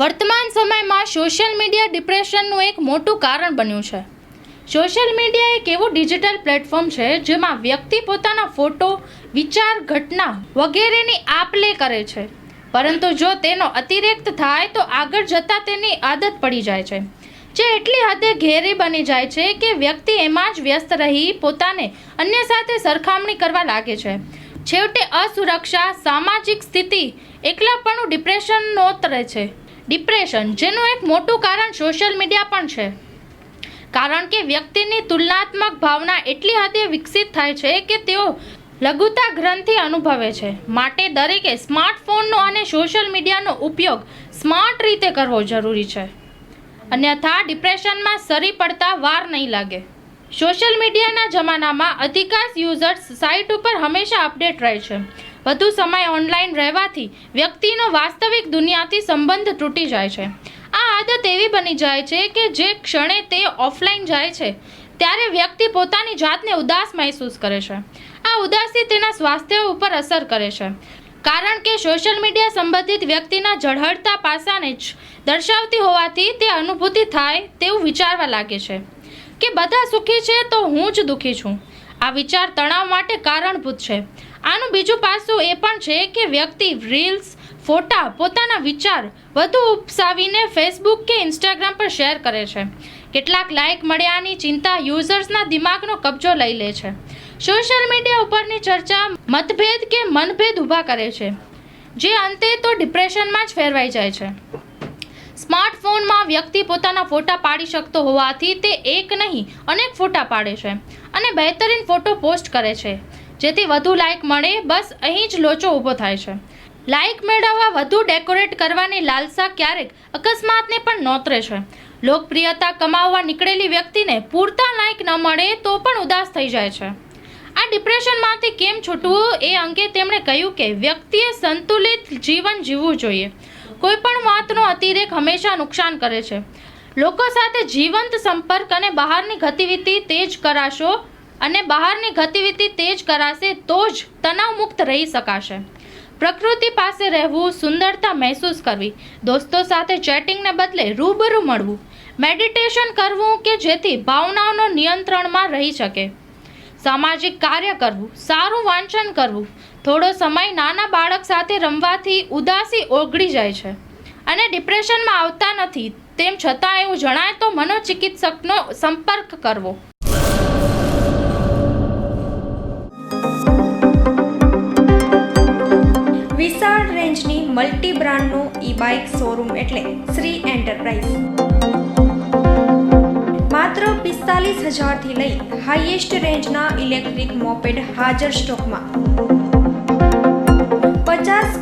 વર્તમાન સમયમાં social media ડિપ્રેશનનું એક મોટું કારણ બન્યું છે. સોશિયલ મીડિયા એક એવું ડિજિટલ પ્લેટફોર્મ છે જેમાં વ્યક્તિ પોતાના ફોટો, વિચાર, ઘટના વગેરેની આપ લે કરે છે. પરંતુ જો તેનો અતિરેક્ત થાય તો આગળ જતાં તેની આદત પડી જાય છે. જે એટલી હદે ઘેરી બની જાય છે કે વ્યક્તિ એમાં જ વ્યસ્ત રહી પોતાને અન્ય સાથે સરખામણી કરવા લાગે છે. છેવટે અસુરક્ષા, સામાજિક સ્થિતિ એકલાપણું ડિપ્રેશન નોતરે છે. ડિપ્રેશન, જેનું એક મોટું કારણ સોશિયલ મીડિયા પણ છે. કારણ કે વ્યક્તિની તુલનાત્મક ભાવના એટલી હદે વિકસિત થાય છે કે તેઓ લઘુતા ગ્રંથિ અનુભવે છે. માટે દરેકે સ્માર્ટફોનનો અને સોશિયલ મીડિયાનો ઉપયોગ સ્માર્ટ રીતે કરવો જરૂરી છે. અન્યથા, ડિપ્રેશનમાં સરી પડતા વાર નહીં લાગે. સોશિયલ મીડિયાના જમાનામાં અધિકાંશ યુઝર્સ સાઇટ ઉપર હંમેશા અપડેટ રહે છે. વધુ સમય ઓનલાઈન રહેવાથી વ્યક્તિનો વાસ્તવિક દુનિયાથી સંબંધ તૂટી જાય છે. આ આદત એવી બની જાય છે કે જે ક્ષણે તે ઓફલાઈન જાય છે, ત્યારે વ્યક્તિ પોતાની જાતને ઉદાસ મહેસૂસ કરે છે. આ ઉદાસી તેના સ્વાસ્થ્ય ઉપર અસર કરે છે. કારણ કે સોશિયલ મીડિયા સંબંધિત વ્યક્તિના ઝળહળતા પાસાને જ દર્શાવતી હોવાથી તે અનુભૂતિ થાય તેવું વિચારવા લાગે છે. કે બધા સુખી છે તો હું જ દુઃખી છું. આ વિચાર તણાવ માટે કારણભૂત છે. આનું બીજું પાસું એ પણ છે કે વ્યક્તિ રીલ્સ ફોટા પોતાના વિચાર વધુ ઉપસાવીને ફેસબુક કે ઇન્સ્ટાગ્રામ પર શેર કરે છે. કેટલાક લાઇક મળ્યાની ચિંતા યુઝર્સના દિમાગનો કબજો લઈ લે છે. સોશિયલ મીડિયા ઉપરની ચર્ચા મતભેદ કે મનભેદ ઊભા કરે છે. જે અંતે તો ડિપ્રેશનમાં જ ફેરવાઈ જાય છે. સ્માર્ટફોનમાં વ્યક્તિ પોતાના ફોટા પાડી શકતો હોવાથી તે એક નહીં, અનેક ફોટા પાડે છે અને બહેતરીન ફોટો પોસ્ટ કરે છે. જેથી વધુ લાઇક મળે, બસ અહીં જ લોચો ઊભો થાય છે. લાઇક મેળવવા વધુ ડેકોરેટ કરવાની લાલસા ક્યારેક અકસ્માતને પણ નોતરે છે. લોકપ્રિયતા કમાવવા નીકળેલી વ્યક્તિને પૂરતા લાઇક ન મળે તો પણ ઉદાસ થઈ જાય છે. આ ડિપ્રેશનમાંથી કેમ છૂટવું એ અંગે તેમણે કહ્યું કે વ્યક્તિએ સંતુલિત જીવન જીવવું જોઈએ. કોઈ પણ વાતનો અતિરેક હંમેશા નુકસાન કરે છે. લોકો સાથે જીવંત સંપર્ક અને બહારની ગતિવિધિ તેજ કરાશો અને બહારની ગતિવિધિ તેજ કરાશે તો જ તણાવમુક્ત રહી શકાશે. પ્રકૃતિ પાસે રહેવું, સુંદરતા મહેસૂસ કરવી, દોસ્તો સાથે ચેટિંગને બદલે રૂબરૂ મળવું, મેડિટેશન કરવું કે જેથી ભાવનાઓનો નિયંત્રણમાં રહી શકે. સામાજિક કાર્ય કરવું, સારું વાંચન કરવું થોડો સમય નાના બાળક સાથે રમવાથી ઉદાસી ઓગળી જાય છે અને ડિપ્રેશનમાં આવતા નથી. તેમ છતાં એવું જણાય તો મનોચિકિત્સકનો સંપર્ક કરવો. વિશાળ રેન્જની મલ્ટી બ્રાન્ડનું ઈ બાઇક શોરૂમ એટલે શ્રી એન્ટરપ્રાઇઝ. માત્ર પિસ્તાલીસ હજારથી લઈ હાઈએસ્ટ રેન્જના ઇલેક્ટ્રિક મોપેડ હાજર સ્ટોકમાં.